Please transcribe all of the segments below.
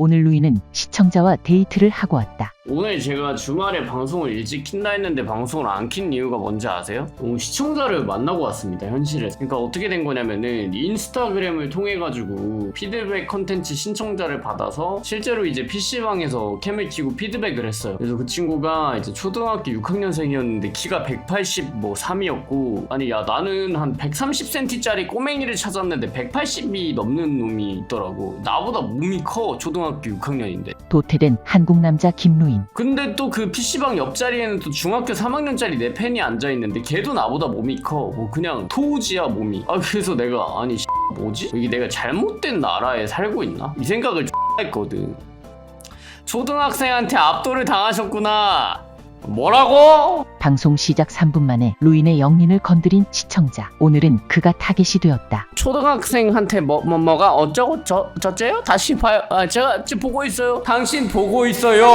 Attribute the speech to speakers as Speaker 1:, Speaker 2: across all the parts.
Speaker 1: 오늘 루이는 시청자와 데이트를 하고 왔다.
Speaker 2: 오늘 제가 주말에 방송을 일찍 킨다 했는데 방송을 안 킨 이유가 뭔지 아세요? 오늘 시청자를 만나고 왔습니다 현실에 그러니까 어떻게 된 거냐면은 인스타그램을 통해 가지고 피드백 컨텐츠 신청자를 받아서 실제로 이제 PC방에서 캠을 키고 피드백을 했어요 그래서 그 친구가 이제 초등학교 6학년생이었는데 키가 183이었고 아니 야 나는 한 130cm짜리 꼬맹이를 찾았는데 180이 넘는 놈이 있더라고 나보다 몸이 커 초등학교 6학년인데
Speaker 1: 도태된 한국 남자 김루인.
Speaker 2: 근데 또 그 PC방 옆자리에는 또 중학교 3학년짜리 내 팬이 앉아있는데 걔도 나보다 몸이 커. 뭐 그냥 토우지야 몸이. 아 그래서 내가 아니 뭐지? 이게 내가 잘못된 나라에 살고 있나? 이 생각을 했거든. 초등학생한테 압도를 당하셨구나. 뭐라고?
Speaker 1: 방송 시작 3분 만에 루인의 영린을 건드린 시청자. 오늘은 그가 타겟이 되었다.
Speaker 2: 초등학생한테 뭐, 뭐, 뭐가 어쩌고 저, 저째요? 다시 봐요. 아, 제가 지금 보고 있어요. 당신 보고 있어요.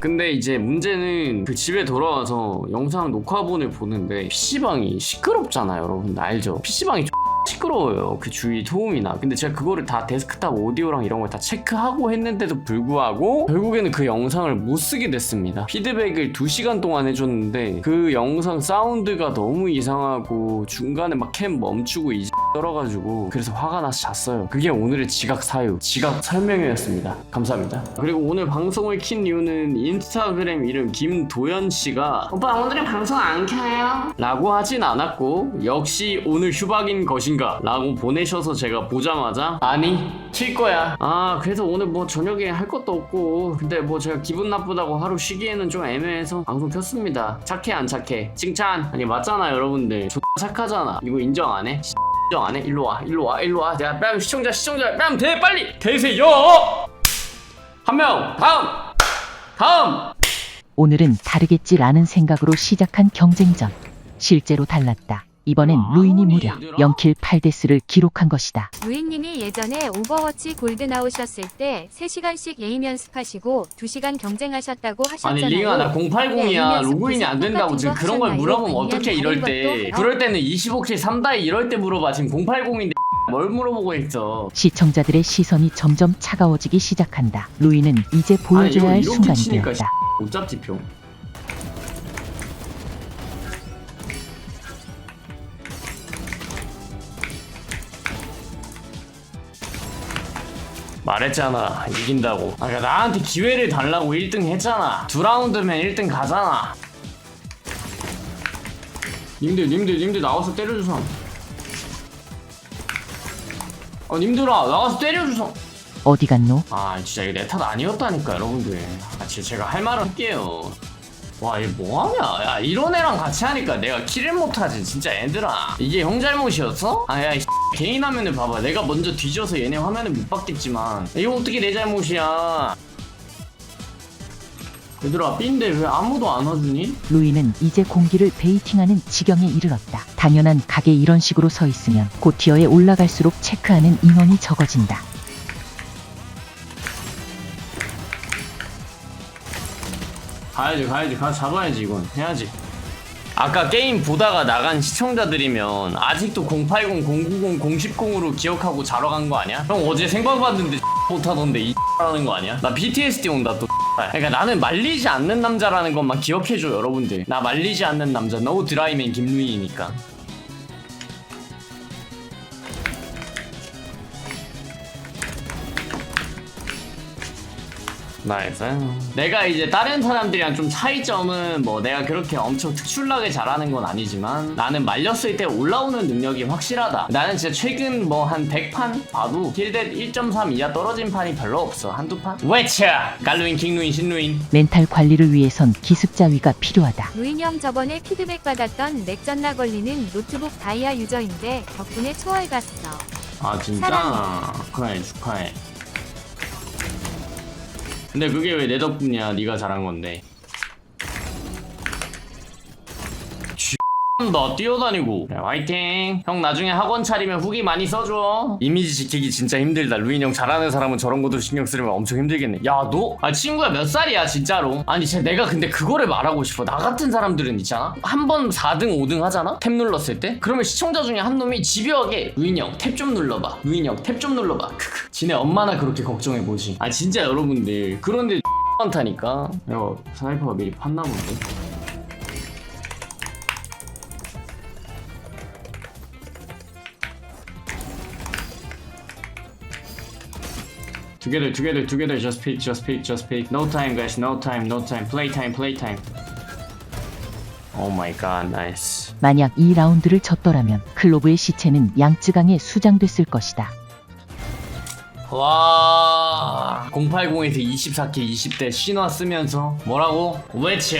Speaker 2: 근데 이제 문제는 그 집에 돌아와서 영상 녹화본을 보는데 PC방이 시끄럽잖아요, 여러분. 알죠? PC방이 시끄러워요. 그 주위 소음이나. 근데 제가 그거를 다 데스크탑 오디오랑 이런 걸 다 체크하고 했는데도 불구하고 결국에는 그 영상을 못 쓰게 됐습니다. 피드백을 2시간 동안 해줬는데 그 영상 사운드가 너무 이상하고 중간에 막 캠 멈추고 이 떨어가지고 그래서 화가 나서 잤어요. 그게 오늘의 지각 사유, 지각 설명회였습니다. 감사합니다. 그리고 오늘 방송을 킨 이유는 인스타그램 이름 김도현 씨가 오빠 오늘은 방송 안 켜요? 라고 하진 않았고 역시 오늘 휴박인 것인 가? 라고 보내셔서 제가 보자마자 아니 킬 거야. 아 그래서 오늘 뭐 저녁에 할 것도 없고 근데 뭐 제가 기분 나쁘다고 하루 쉬기에는 좀 애매해서 방송 켰습니다. 착해 안 착해? 칭찬 아니 맞잖아 여러분들. X 착하잖아. 이거 인정 안 해? 인정 안 해? 일로 와, 일로 와, 일로 와. 야, 빨리 시청자, 시청자, 빨리 대, 빨리 되세요. 한 명, 다음, 다음.
Speaker 1: 오늘은 다르겠지라는 생각으로 시작한 경쟁전. 실제로 달랐다. 이번엔 루인이 무려 0킬 8데스를 기록한 것이다.
Speaker 3: 루인님이 예전에 오버워치 골드 나오셨을 때 3시간씩 에임 연습하시고 2시간 경쟁하셨다고
Speaker 2: 아니
Speaker 3: 하셨잖아요.
Speaker 2: 링아 나 080이야
Speaker 3: 네,
Speaker 2: 로그인이 안 된다고 지금 그런 걸 물어보면 어떻게 이럴 때 그럴 때는 25킬 3다이 이럴 때 물어봐 지금 080인데 뭘 물어보고 있어
Speaker 1: 시청자들의 시선이 점점 차가워지기 시작한다. 루인은 이제 보여줘야 할
Speaker 2: 이거 이렇게
Speaker 1: 순간이
Speaker 2: 치니까
Speaker 1: 되었다.
Speaker 2: 못 잡지 평 말했잖아. 이긴다고. 아 그러니까 나한테 기회를 달라고 1등 했잖아. 두 라운드면 1등 가잖아. 님들 님들 님들 나와서 때려주삼. 어 님들아 나가서 때려주삼.
Speaker 1: 어디 갔노?
Speaker 2: 아 진짜 이거 내 탓 아니었다니까 여러분들. 아 진짜 제가 할 말은 할게요 와 이거 뭐하냐 야 이런 애랑 같이 하니까 내가 킬을 못하지 진짜 애들아 이게 형 잘못이었어? 아 야 이 개인 화면을 봐봐 내가 먼저 뒤져서 얘네 화면을 못 받겠지만 이거 어떻게 내 잘못이야 얘들아 삔데 왜 아무도 안 와주니?
Speaker 1: 루이는 이제 공기를 베이팅하는 지경에 이르렀다. 당연한 각에 이런 식으로 서 있으면 고티어에 올라갈수록 체크하는 인원이 적어진다.
Speaker 2: 가야지 가야지. 가서 잡아야지 이건. 해야지. 아까 게임 보다가 나간 시청자들이면 아직도 080, 090, 010으로 기억하고 자러 간 거 아니야? 형 어제 생방 봤는데 못하던데 이 라는 거 아니야? 나 PTSD 온다 또 그러니까 나는 말리지 않는 남자라는 것만 기억해줘 여러분들. 나 말리지 않는 남자. 노 드라이맨 김루이니까 나이스. 내가 이제 다른 사람들이랑 좀 차이점은 뭐 내가 그렇게 엄청 특출나게 잘하는 건 아니지만 나는 말렸을 때 올라오는 능력이 확실하다. 나는 진짜 최근 뭐 한 100판 봐도 킬댓 1.3 이하 떨어진 판이 별로 없어. 한두 판? 외쳐! 갈루인, 킹루인, 신루인.
Speaker 1: 멘탈 관리를 위해선 기습자위가 필요하다.
Speaker 3: 루인 형 저번에 피드백 받았던 맥전나 걸리는 노트북 다이아 유저인데 덕분에 초월 갔어.
Speaker 2: 아 진짜?
Speaker 3: 사랑해.
Speaker 2: 축하해 축하해. 근데 그게 왜 내 덕분이야? 네가 잘한 건데. 너 뛰어다니고. 야, 화이팅. 형 나중에 학원 차리면 후기 많이 써줘. 이미지 지키기 진짜 힘들다. 루인 형 잘하는 사람은 저런 것도 신경 쓰려면 엄청 힘들겠네. 야너? 아 친구야 몇 살이야 진짜로? 아니 진짜 내가 근데 그거를 말하고 싶어. 나 같은 사람들은 있잖아? 한 번 4등 5등 하잖아? 탭 눌렀을 때? 그러면 시청자 중에 한 놈이 집요하게 루인 형탭 좀 눌러봐. 루인 형탭 좀 눌러봐. 크크. 지네 엄마나 그렇게 걱정해보지. 아 진짜 여러분들. 그런데 많다니까. 야 스나이퍼가 미리 팠나 본데 Together, together, together. Just pick, just pick, just pick. No time, guys. No time, no time. Play time, play time. Oh my god, nice.
Speaker 1: 만약 이 라운드를 졌더라면 클로브의 시체는 양쯔강에 수장됐을 것이다.
Speaker 2: 와, 080에서 24K 20대 신화 쓰면서 뭐라고? 외쳐.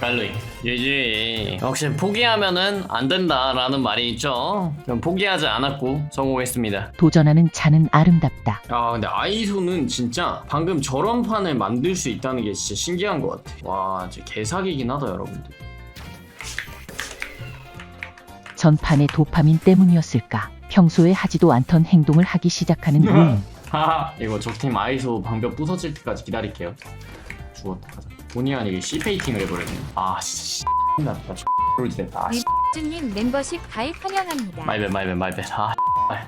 Speaker 2: 갈루이. 예지. 역시 포기하면은 안 된다라는 말이 있죠. 전 포기하지 않았고 성공했습니다.
Speaker 1: 도전하는 자는 아름답다.
Speaker 2: 아 근데 아이소는 진짜 방금 저런 판을 만들 수 있다는 게 진짜 신기한 것 같아 와 진짜 개사기긴 하다 여러분들
Speaker 1: 전판의 도파민 때문이었을까? 평소에 하지도 않던 행동을 하기 시작하는 루인.
Speaker 2: 하하 이거 적팀 아이소 방벽 부서질 때까지 기다릴게요 죽었다 가자 본의 아니게 C페이팅을 해버렸네 아 진짜 X났다 X로 됐다 아, 씨.
Speaker 3: 주님 멤버십 가입 환영합니다.
Speaker 2: 마이베 마이베 마이베 아, 씨발.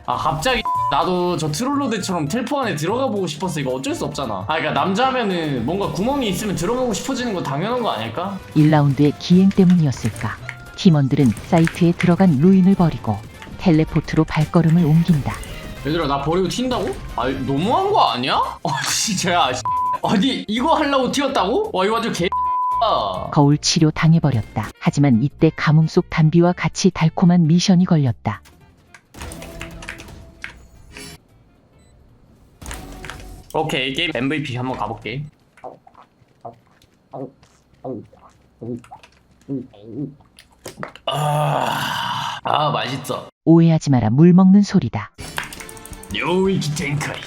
Speaker 2: 아 갑자기 나도 저 트롤로드처럼 텔포 안에 들어가 보고 싶었어 이거 어쩔 수 없잖아 아 그니까 남자면은 뭔가 구멍이 있으면 들어가고 싶어지는 거 당연한 거 아닐까?
Speaker 1: 1라운드의 기행 때문이었을까? 팀원들은 사이트에 들어간 루인을 버리고 텔레포트로 발걸음을 옮긴다.
Speaker 2: 얘들아 나 버리고 튄다고? 아 너무한 거 아니야? 아 진짜 야 씨. 아니 이거 하려고 튀었다고? 와 이거 아주 개 아.
Speaker 1: 거울 치료 당해버렸다. 하지만 이때 가뭄 속 단비와 같이 달콤한 미션이 걸렸다.
Speaker 2: 오케이 게임 MVP 한번 가볼게 아, 아 맛있어
Speaker 1: 오해하지 마라 물 먹는 소리다.
Speaker 2: 요이키 텐카이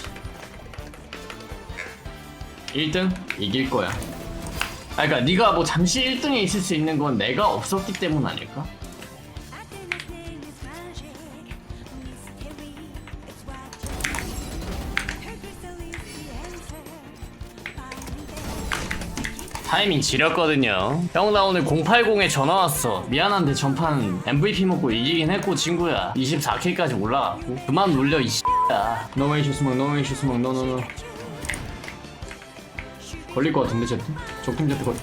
Speaker 2: 1등 이길 거야 아 그니까 네가 뭐 잠시 1등에 있을 수 있는 건 내가 없었기 때문 아닐까? 타이밍 지렸거든요. 형 나 오늘 080에 전화 왔어. 미안한데 전판 MVP 먹고 이기긴 했고 친구야. 24K까지 올라갔고 그만 놀려 이 X야. 노메이슈 스몽 노메이슈 스몽 노노노. 걸릴 것 같은데 제트? 적팀 제트 걸.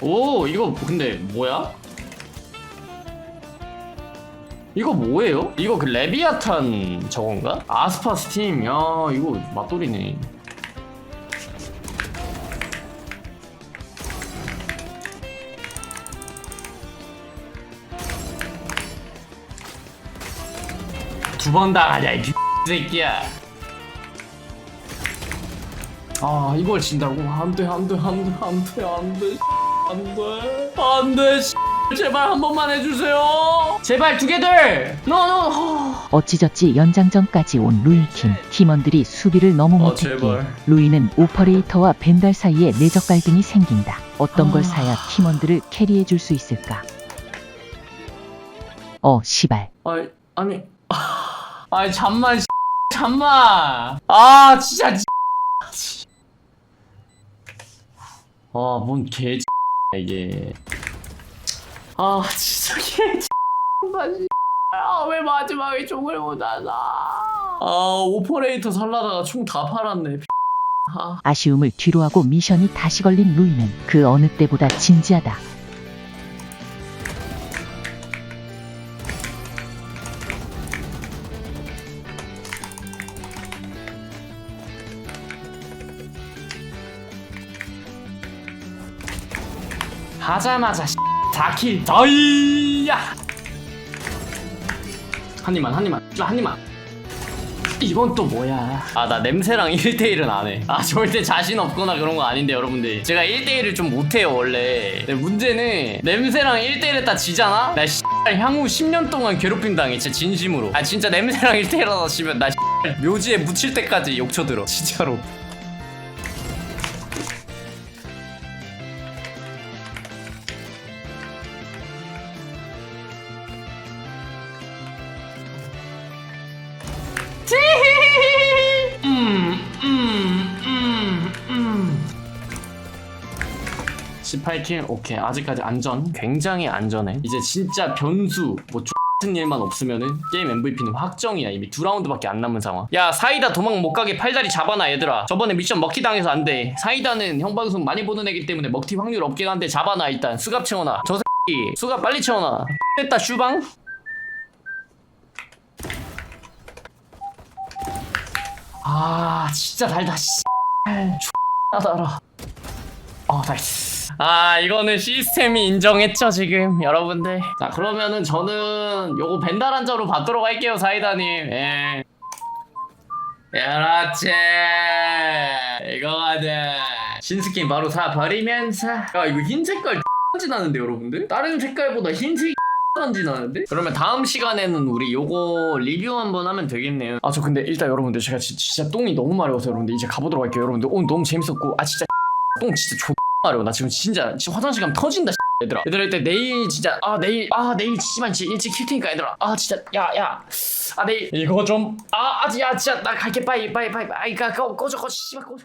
Speaker 2: 오 이거 근데 뭐야? 이거 뭐예요? 이거 그 레비아탄 저건가? 아스파 스팀. 야 이거 맛돌이네. 두 번 당하냐 이 새끼야. 아 이걸 진다고? 안 돼 안 돼 안 돼 안 돼 안 돼 안 돼 안 돼 제발 한 번만 해주세요 제발 두 개들 노노
Speaker 1: 어찌저찌 연장전까지 온 루인팀 팀원들이 수비를 너무
Speaker 2: 아,
Speaker 1: 못했기에
Speaker 2: 제발.
Speaker 1: 루인은 오퍼레이터와 벤달 사이에 내적 갈등이 생긴다. 어떤 걸
Speaker 2: 아.
Speaker 1: 사야 팀원들을 캐리해 줄 수 있을까? 어, 시발.
Speaker 2: 아니 아니 아, 아니 잠만 잠만 아 진짜 아뭔 개 이게 아 진짜 개 아왜 마지막에 총을 못 하나? 아 오퍼레이터 살라다가 총 다 팔았네 아.
Speaker 1: 아쉬움을 뒤로하고 미션이 다시 걸린 루이는 그 어느 때보다 진지하다.
Speaker 2: 하자마자 4킬 더이야. 한 입만 한 입만. 한 입만. 이건 또 뭐야? 아 나 냄새랑 1대1은 안해아 절대 자신 없거나 그런 거 아닌데 여러분들. 제가 1대1을 좀 못해요 원래. 근데 문제는 냄새랑 1대1 했다 지잖아? 나 씨발 향후 10년 동안 괴롭힘 당해 진짜 진심으로. 아 진짜 냄새랑 1대1 하다 치면 나 씨발 묘지에 묻힐 때까지 욕쳐들어 진짜로 18킬 오케이. 아직까지 안전. 굉장히 안전해. 이제 진짜 변수 뭐 같은 일만 없으면은 게임 MVP는 확정이야. 이미 두 라운드밖에 안 남은 상황. 야 사이다 도망 못 가게 팔다리 잡아놔 얘들아. 저번에 미션 먹튀 당해서 안돼. 사이다는 형 방송 많이 보는 애기 때문에 먹튀 확률 없긴 한데 잡아놔 일단. 수갑 채워놔. 저 새끼 수갑 빨리 채워놔. 됐다 슈방. 아 진짜 달다 씨. X나 달아. 어 나이스 아 이거는 시스템이 인정했죠 지금 여러분들. 자 그러면은 저는 요거 벤달 한 자로 받도록 할게요 사이다님. 예. 그렇지. 이거 가자 신스킨 바로 사버리면서. 야 이거 흰 색깔 진하는데 여러분들? 다른 색깔보다 흰색이 진하는데? 그러면 다음 시간에는 우리 요거 리뷰 한번 하면 되겠네요. 아 저 근데 일단 여러분들 제가 지- 진짜 똥이 너무 마려워서 여러분들 이제 가보도록 할게요 여러분들. 오늘 너무 재밌었고 아 진짜 똥 진짜 조 마려워 나 지금 진짜 지금 화장실 가면 터진다 얘들아. 얘들아 일단 내일 진짜 아 내일 아 내일 지만 진짜 일찍 킬 테니까 얘들아. 아 진짜 야 야. 아 내일 이거 좀아 아야 진짜 나 갈게. 빠이 빠이 빠이 빠이. 가 꺼- 꺼져 꺼져 씨발 꺼져